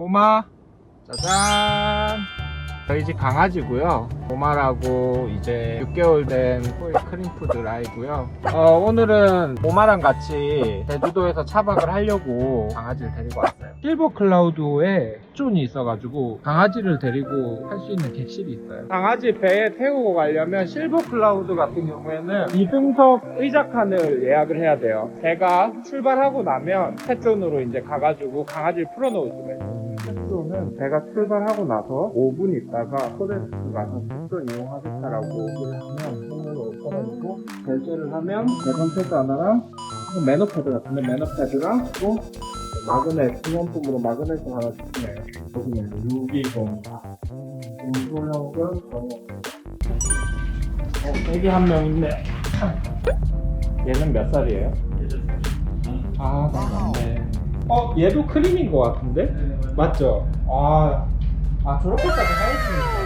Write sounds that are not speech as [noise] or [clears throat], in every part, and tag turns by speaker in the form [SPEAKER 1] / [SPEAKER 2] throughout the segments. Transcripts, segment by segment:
[SPEAKER 1] 보마. 짜잔. 저희 집 강아지고요. 보마라고 이제 6개월 된 토이 크림푸드 라이고요. 어, 오늘은 보마랑 같이 제주도에서 차박을 하려고 강아지를 데리고 왔어요. 실버 클라우드에 쫀이 있어가지고 강아지를 데리고 할 수 있는 객실이 있어요. 강아지 배에 태우고 가려면 실버 클라우드 같은 경우에는 2등석 의자칸을 예약을 해야 돼요. 배가 출발하고 나면 펫존으로 이제 가가지고 강아지를 풀어놓을 수가 있어요 펫존은 배가 출발하고 나서 5분 있다가 포레스트 가서 펫존 이용하겠다라고 얘기를 하면 손으로 걸어놓고 결제를 하면 배관 패드 하나랑 매너 패드 같은데 매너 패드랑 또 마그넷 기념품으로 마그넷을 하나 주시네요. 여기는 620 인조연금 정원 어, 애기 한 명 있네. 얘는 몇 살이에요? 아, 나 맞네. 어, 얘도 크림인 것 같은데? 맞죠? 아, 아 저렇게까지 하이팅이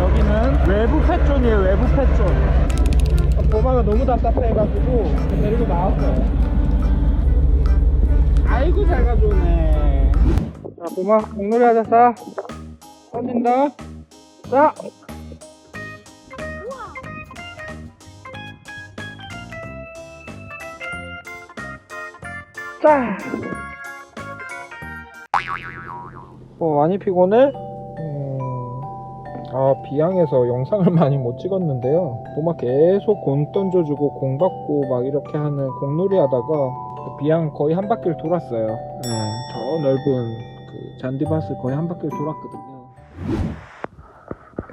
[SPEAKER 1] 여기는 외부 펫존이에요, 외부 펫존. 아, 보마가 너무 답답해가지고 데리고 나왔어요. 아이고, 잘 가져오네. 자, 보마, 공놀이 하자, 싸. 던진다. 싸! 자. 어, 많이 피곤해? 음, 아, 비양에서 영상을 [laughs] 많이 못 찍었는데요. 보막 계속 공 던져주고 공 받고 막 이렇게 하는 공놀이 하다가 그 비양 거의 한 바퀴를 돌았어요. 네, 저 넓은 그 잔디밭을 거의 한 바퀴를 돌았거든요.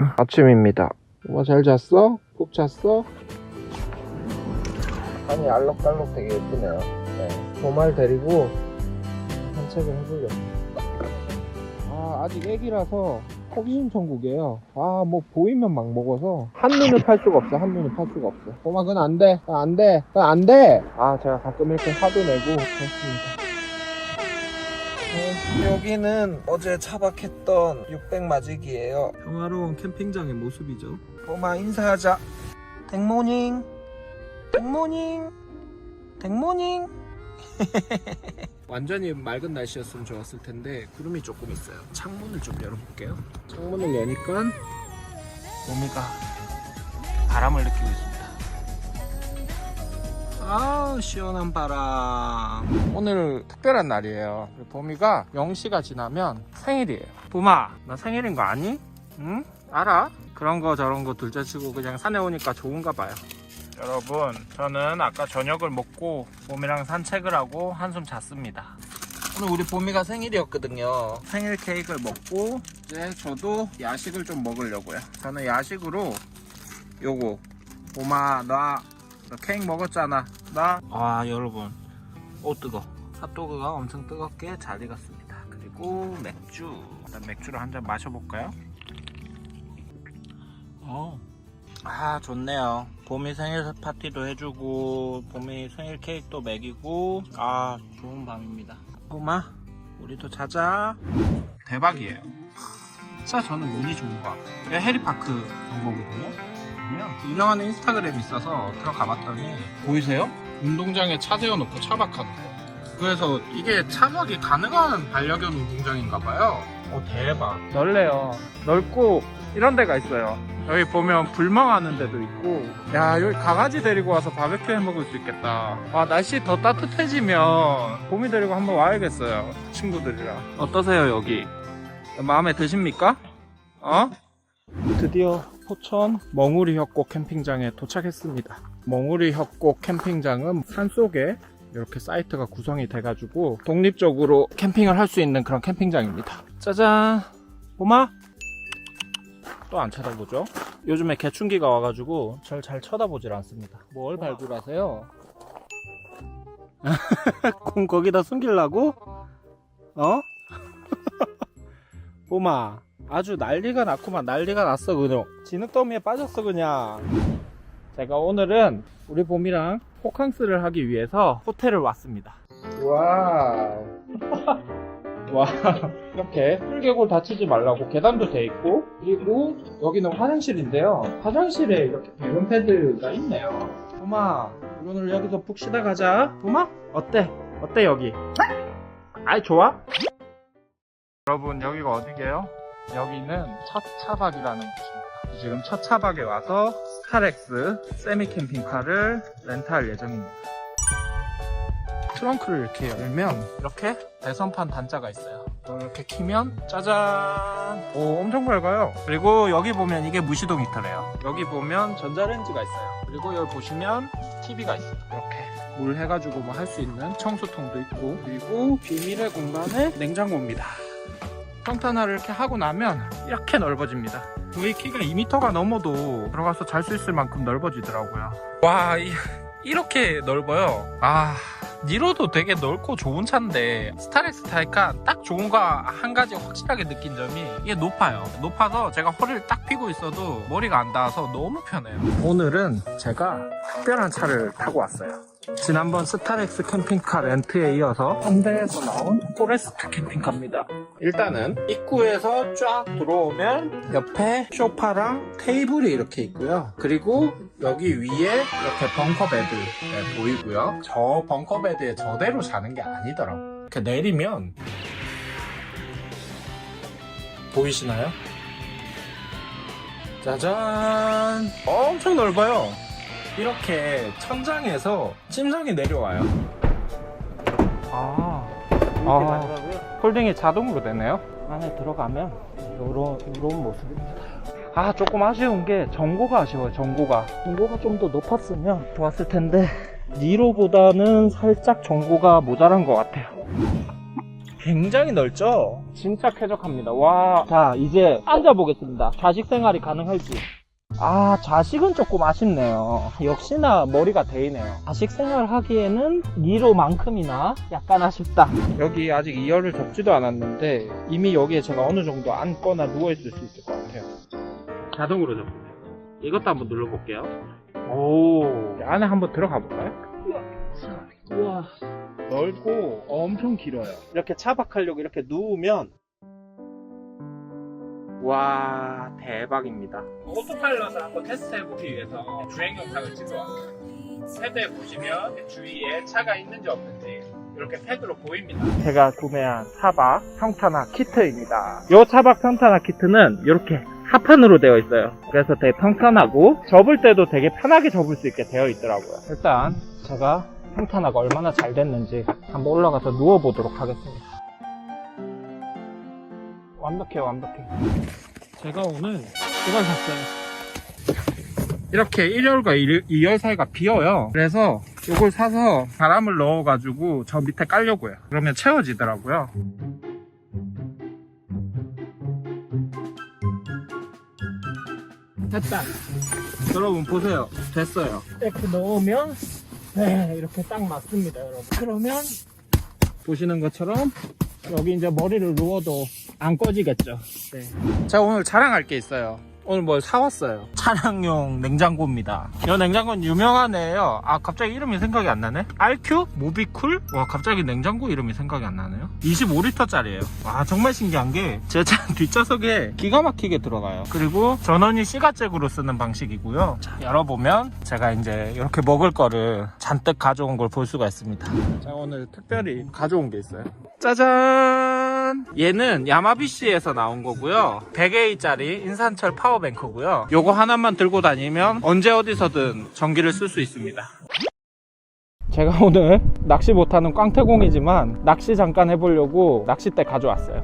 [SPEAKER 1] [laughs] 아침입니다. 엄마 잘 잤어? 푹 잤어? 아니 알록달록 되게 예쁘네요. 네. 도말 데리고 산책을 해보려고. 아, 아직 애기라서 호기심 천국이에요. 아, 뭐 보이면 막 먹어서 한눈을 팔 수가 없어. 한눈을 팔 수가 없어. 도마 그건 안 돼. 그건 안 돼. 그건 안 돼. 아, 제가 가끔 이렇게 화도 내고 그렇습니다. 네, 여기는 어제 차박했던 600 마직이에요. 평화로운 캠핑장의 모습이죠. 도마 인사하자. 댕모닝. 댕모닝. 댕모닝. [laughs] 완전히 맑은 날씨였으면 좋았을 텐데 구름이 조금 있어요. 창문을 좀 열어볼게요. 창문을 여니까 봄이가 바람을 느끼고 있습니다. 아 시원한 바람. 오늘 특별한 날이에요. 봄이가 0시가 지나면 생일이에요. 봄아, 나 생일인 거 아니? 응? 알아? 그런 거 저런 거 둘째치고 그냥 산에 오니까 좋은가 봐요. 여러분, 저는 아까 저녁을 먹고 봄이랑 산책을 하고 한숨 잤습니다. 오늘 우리 봄이가 생일이었거든요. 생일 케이크를 먹고 이제 저도 야식을 좀 먹으려고요. 저는 야식으로 요거 봄아 나, 너 케이크 먹었잖아. 나. 아 여러분, 오 뜨거. 핫도그가 엄청 뜨겁게 잘 익었습니다. 그리고 맥주. 일단 맥주를 한 잔 마셔볼까요? 어. 아 좋네요. 봄이 생일 파티도 해주고 봄이 생일 케이크도 먹이고. 아 좋은 밤입니다. 봄아 우리도 자자. 대박이에요. 진짜 저는 운이 좋은 것 같아요. 이게 해리파크 정보거든요? 보면 운영하는 인스타그램이 있어서 들어가 봤더니 보이세요? 운동장에 차 세워놓고 차박하는 거. 그래서 이게 차박이 가능한 반려견 운동장인가 봐요. 오 대박. 넓네요. 넓고 이런 데가 있어요. 여기 보면 불멍하는 데도 있고. 야 여기 강아지 데리고 와서 바베큐 해 먹을 수 있겠다. 아 날씨 더 따뜻해지면 봄이 데리고 한번 와야겠어요 친구들이랑. 어떠세요 여기? 마음에 드십니까? 어? 드디어 포천 멍우리 협곡 캠핑장에 도착했습니다. 멍우리 협곡 캠핑장은 산속에 이렇게 사이트가 구성이 돼가지고 독립적으로 캠핑을 할 수 있는 그런 캠핑장입니다. 짜잔! 봄아 또 안 쳐다보죠? 요즘에 개충기가 와가지고 절 잘 쳐다보질 않습니다. 뭘 발굴하세요? [laughs] 공 거기다 숨기려고? 어? [laughs] 봄아 아주 난리가 났구만 난리가 났어 그냥 진흙더미에 빠졌어 그냥 제가 오늘은 우리 봄이랑 호캉스를 하기 위해서 호텔을 왔습니다 와우 [laughs] 와 [laughs] 이렇게 풀계골 다치지 말라고 계단도 돼 있고 그리고 여기는 화장실인데요 화장실에 이렇게 배변 패드가 있네요 봄아 오늘 여기서 푹 쉬다 가자 봄아 어때? 어때 여기? 아이 좋아? 여러분 여기가 어디게요? 여기는 첫 차박이라는 곳입니다. 지금 첫 차박에 와서 스타렉스 세미 캠핑카를 렌트할 예정입니다. 트렁크를 이렇게 열면 이렇게 배선판 단자가 있어요. 이렇게 키면 짜잔! 오 엄청 밝아요. 그리고 여기 보면 이게 무시동 히터래요. 여기 보면 전자레인지가 있어요. 그리고 여기 보시면 TV가 있어요. 이렇게 물 해가지고 뭐 할 수 있는 청소통도 있고 그리고 비밀의 공간에 냉장고입니다. 평탄화를 이렇게 하고 나면 이렇게 넓어집니다. 거의 키가 2m가 넘어도 들어가서 잘 수 있을 만큼 넓어지더라고요. 와, 이, 이렇게 넓어요. 아, 니로도 되게 넓고 좋은 차인데 스타렉스 타이칸 딱 좋은 거 한 가지 확실하게 느낀 점이 이게 높아요. 높아서 제가 허리를 딱 펴고 있어도 머리가 안 닿아서 너무 편해요. 오늘은 제가 특별한 차를 타고 왔어요. 지난번 스타렉스 캠핑카 렌트에 이어서 현대에서 나온 포레스트 캠핑카입니다. 일단은 입구에서 쫙 들어오면 옆에 소파랑 테이블이 이렇게 있고요. 그리고 여기 위에 이렇게 벙커베드 네, 보이고요. 저 벙커베드에 저대로 자는 게 아니더라고요. 이렇게 내리면 보이시나요? 짜잔! 엄청 넓어요. 이렇게 천장에서 침상이 내려와요. 아, 아, 홀딩이 자동으로 되네요. 안에 들어가면 이런 이런 모습입니다. 아 조금 아쉬운 게 전고가 아쉬워요. 전고가 전고가 좀 더 높았으면 좋았을 텐데 니로보다는 살짝 전고가 모자란 것 같아요. 굉장히 넓죠? 진짜 쾌적합니다. 와. 자, 이제 앉아보겠습니다. 좌식 생활이 가능할지. 아, 좌식은 조금 아쉽네요. 역시나 머리가 데이네요. 좌식 생활 하기에는 니로만큼이나 약간 아쉽다. 여기 아직 2열을 접지도 않았는데 이미 여기에 제가 어느 정도 앉거나 누워있을 수 있을 것 같아요. 자동으로 접니다. 이것도 한번 눌러볼게요. 오, 안에 한번 들어가 볼까요? 우와. 넓고 엄청 길어요. 이렇게 차박하려고 이렇게 누우면 와 대박입니다. 오토파일럿을 한번 테스트해보기 위해서 주행 영상을 찍어왔어요. 세대 보시면 주위에 차가 있는지 없는지 이렇게 팩으로 보입니다. 제가 구매한 차박 평탄화 키트입니다. 이 차박 평탄화 키트는 이렇게 하판으로 되어 있어요. 그래서 되게 평탄하고 접을 때도 되게 편하게 접을 수 있게 되어 있더라고요. 일단 제가 평탄화가 얼마나 잘 됐는지 한번 올라가서 누워보도록 하겠습니다. 완벽해요, 완벽해. 제가 오늘 이걸 샀어요. 이렇게 1열과 2열 사이가 비어요. 그래서 이걸 사서 바람을 넣어가지고 저 밑에 깔려고요. 그러면 채워지더라고요. 됐다. 여러분 보세요. 됐어요. 이렇게 넣으면 네, 이렇게 딱 맞습니다, 여러분. 그러면 보시는 것처럼 여기 이제 머리를 누워도 안 꺼지겠죠. 네. 제가 오늘 자랑할 게 있어요. 오늘 뭘 사왔어요. 차량용 냉장고입니다. 이 냉장고는 유명한 애예요. 아 갑자기 이름이 생각이 안 나네. RQ 모비쿨? 와 갑자기 냉장고 이름이 생각이 안 나네요. 25리터짜리예요. 와 정말 신기한 게 제 차 [laughs] 뒷좌석에 기가 막히게 들어가요. 그리고 전원이 시가잭으로 쓰는 방식이고요. 자 열어보면 제가 이제 이렇게 먹을 거를 잔뜩 가져온 걸 볼 수가 있습니다. 제가 오늘 특별히 가져온 게 있어요. 짜잔! 얘는 야마비씨에서 나온 거고요. 100A짜리 인산철 파워뱅크고요. 요거 하나만 들고 다니면 언제 어디서든 전기를 쓸 수 있습니다. 제가 오늘 낚시 못하는 꽝태공이지만 낚시 잠깐 해보려고 낚싯대 가져왔어요.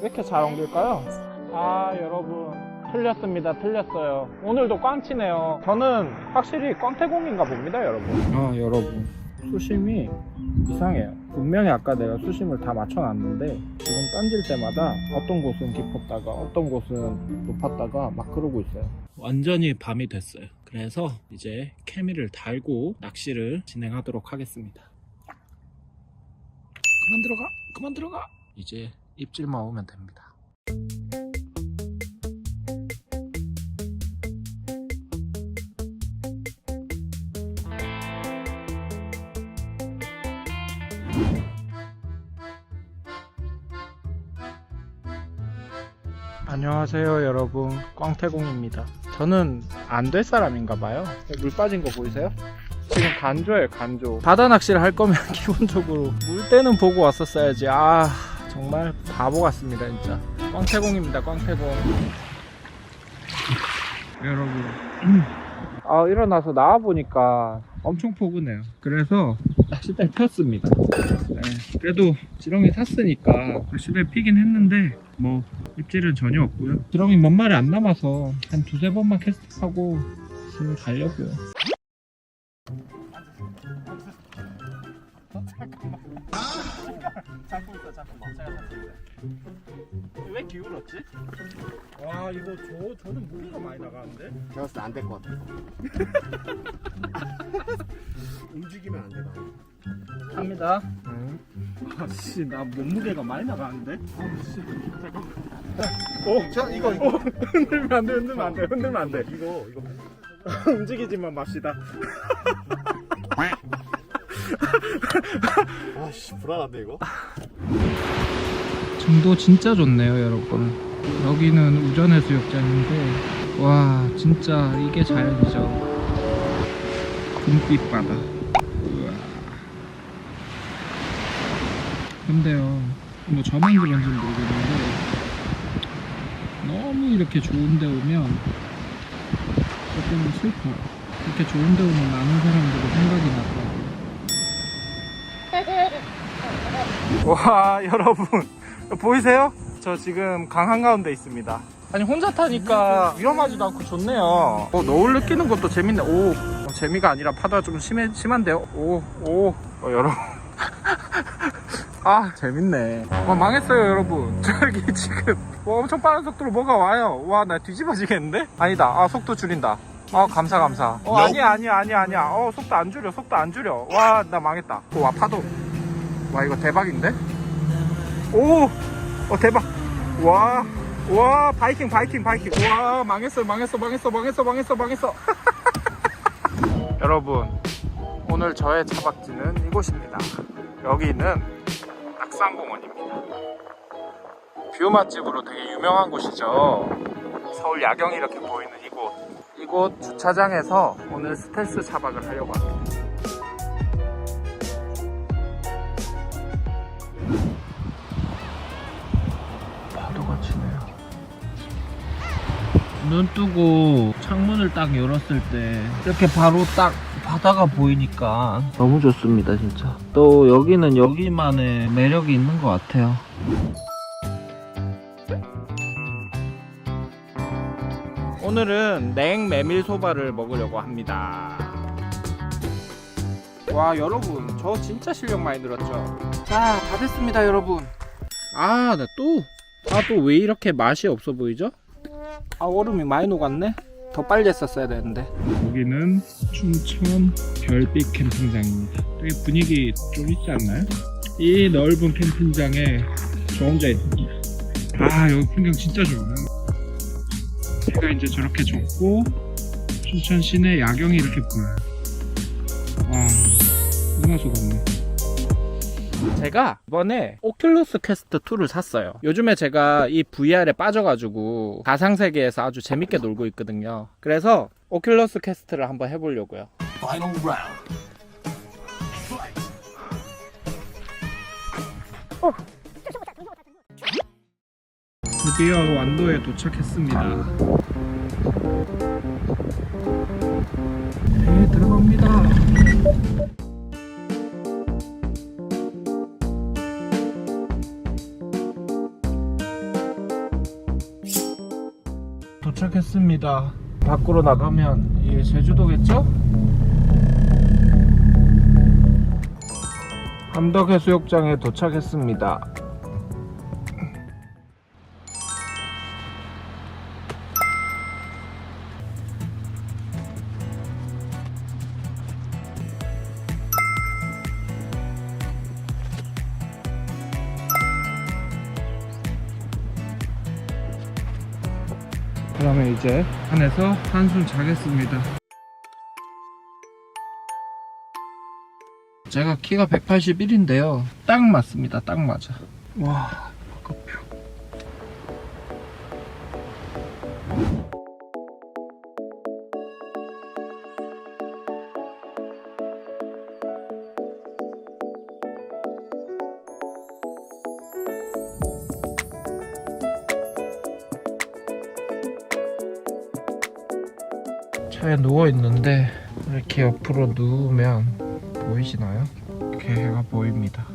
[SPEAKER 1] 왜 이렇게 잘 엉길까요? 아 여러분 틀렸습니다. 틀렸어요. 오늘도 꽝치네요. 저는 확실히 꽝태공인가 봅니다 여러분. 아 여러분. 수심이 이상해요. 분명히 아까 내가 수심을 다 맞춰놨는데 지금 던질 때마다 어떤 곳은 깊었다가 어떤 곳은 높았다가 막 그러고 있어요. 완전히 밤이 됐어요. 그래서 이제 케미를 달고 낚시를 진행하도록 하겠습니다. 그만 들어가. 그만 들어가. 이제 입질만 오면 됩니다 안녕하세요 여러분 꽝태공입니다 저는 안 될 사람인가 봐요. 물 빠진 거 보이세요? 지금 간조예요, 간조. 바다 낚시를 할 거면 [laughs] 기본적으로 물때는 보고 왔었어야지. 아, 정말 바보 같습니다, 진짜. 꽝태공입니다, 꽝태공. 여러분. [clears throat] 아, 일어나서 나와보니까 엄청 포근해요. 그래서 낚싯대 폈습니다. 네, 그래도 지렁이 탔으니까 열심히 피긴 했는데 뭐 입질은 전혀 없고요. 지렁이 뭔 말이 안 남아서 한 두세 번만 캐스팅하고 지금 가려고요. 잡고 있어, 잡고 봐. 제가 잡습니다. 왜 기울었지? 와 이거 저 저는 무게가 많이 나가는데?
[SPEAKER 2] 제가 봤을 때안될 것 같아. [laughs] 움직이면 안 되나?
[SPEAKER 1] 갑니다. 아씨 나 몸무게가 많이 나가는데? 아씨 오,
[SPEAKER 2] 자, 이거, 이거.
[SPEAKER 1] 오, 흔들면 안 돼, 흔들면 안 돼, 흔들면 안 돼.
[SPEAKER 2] 이거, 이거. [laughs]
[SPEAKER 1] 움직이지만 맙시다. [laughs]
[SPEAKER 2] 아씨, 불안한데, 이거?
[SPEAKER 1] 정도 진짜 좋네요, 여러분. 여기는 우전해 수욕장인데, 와, 진짜 이게 자연이죠. 금빛 바다. 근데요, 뭐 저만 그런지 모르겠는데, 너무 이렇게 좋은 데 오면 조금 슬퍼요. 이렇게 좋은 데 오면 많은 사람들이 생각이 나더라고 와, [laughs] 여러분. 보이세요? 저 지금 강 한가운데 있습니다. 아니 혼자 타니까 위험하지도 않고 좋네요. 어, 노을 느끼는 것도 재밌네. 오, 어, 재미가 아니라 파도가 좀 심해, 심한데요. 오, 오, 어, 여러분. [laughs] 아, 재밌네. 와, 망했어요, 여러분. [laughs] 저기 지금 뭐 엄청 빠른 속도로 뭐가 와요. 와, 나 뒤집어지겠는데? 아니다. 아, 속도 줄인다. 아, 감사, 감사. 어, 아니야, 아니야, 아니야, 아니야. 어, 속도 안 줄여, 속도 안 줄여. 와, 나 망했다. 오, 와, 파도. 와, 이거 대박인데? 오! 어, 대박! 와, 와, 바이킹, 바이킹, 바이킹. 와, 망했어, 망했어, 망했어, 망했어, 망했어, 망했어. [laughs] 여러분, 오늘 저의 차박지는 이곳입니다. 여기는 낙산공원입니다. 뷰 맛집으로 되게 유명한 곳이죠. 서울 야경이 이렇게 보이는 이곳. 이곳 주차장에서 오늘 스텔스 차박을 하려고 합니다. 눈 뜨고 창문을 딱 열었을 때 이렇게 바로 딱 바다가 보이니까 너무 좋습니다 진짜. 또 여기는 여기만의 매력이 있는 것 같아요. 오늘은 냉 메밀 소바를 먹으려고 합니다. 와 여러분 저 진짜 실력 많이 늘었죠? 자 다 됐습니다 여러분. 아 나 또? 아 또 왜 이렇게 맛이 없어 보이죠? 아 얼음이 많이 녹았네? 더 빨리 했었어야 되는데. 여기는 춘천 별빛 캠핑장입니다. 되게 분위기 좀 있지 않나요? 이 넓은 캠핑장에 저 혼자 있습니다. 아 여기 풍경 진짜 좋아요. 해가 이제 저렇게 졌고 춘천 시내 야경이 이렇게 보여요. 와 은하수가 없네 제가 이번에 오큘러스 퀘스트 2를 샀어요. 요즘에 제가 이 VR에 빠져가지고 가상 세계에서 아주 재밌게 놀고 있거든요. 그래서 오큘러스 퀘스트를 한번 해보려고요. 드디어 완도에 도착했습니다. 네, 들어갑니다. 도착했습니다. 밖으로 나가면 이게 제주도겠죠? 함덕해수욕장에 도착했습니다. 그러면 이제 안에서 한숨 자겠습니다. 제가 키가 181인데요. 딱 맞습니다. 딱 맞아. 와, 차에 누워 있는데 이렇게 옆으로 누우면 보이시나요? 해가 보입니다.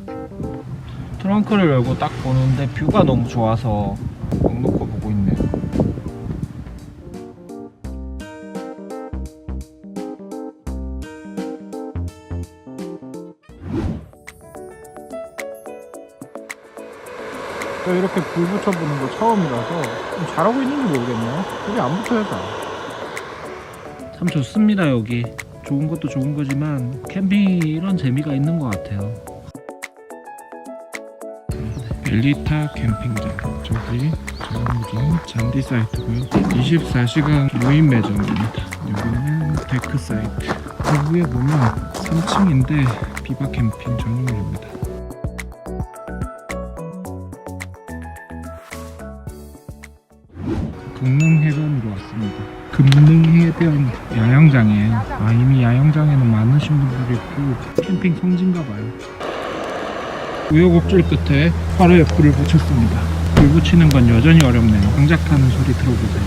[SPEAKER 1] 트렁크를 열고 딱 보는데 뷰가 너무 좋아서 목 놓고 보고 있네요. 저 이렇게 불 붙여보는 거 처음이라서 좀 잘하고 있는지 모르겠네요. 불이 안 붙어요, 잘. 참 좋습니다, 여기. 좋은 것도 좋은 거지만 캠핑이 이런 재미가 있는 것 같아요. 엘리타 캠핑장. 저기 저물이 잔디 사이트고요. 24시간 무인 매장입니다. 여기는 데크 사이트. 그 위에 보면 3층인데 비바 캠핑 전용입니다. 금능해변으로 왔습니다. 금능해변 야영장이에요. 아 이미 야영장에는 많으신 분들이 있고 캠핑 성지인가 봐요. 우여곡절 끝에 화로에 불을 붙였습니다. 불 붙이는 건 여전히 어렵네요. 장작 타는 소리 들어보세요.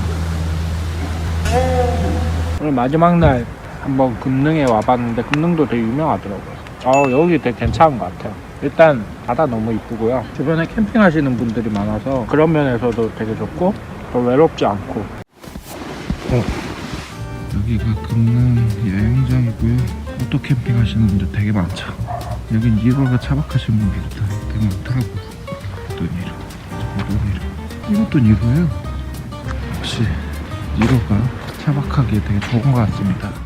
[SPEAKER 1] 오늘 마지막 날 한번 금능에 와봤는데 금능도 되게 유명하더라고요. 어 여기 되게 괜찮은 것 같아요. 일단 바다 너무 이쁘고요. 주변에 캠핑하시는 분들이 많아서 그런 면에서도 되게 좋고 더 외롭지 않고. 어. 여기가 금능 야영장이고요. 오토 캠핑 하시는 분들 되게 많죠. 여긴 1호가 차박하시는 분들도 되게 많더라고요. 또 1호, 이것도 1호. 이것도 1호예요. 역시 1호가 차박하기에 되게 좋은 것 같습니다.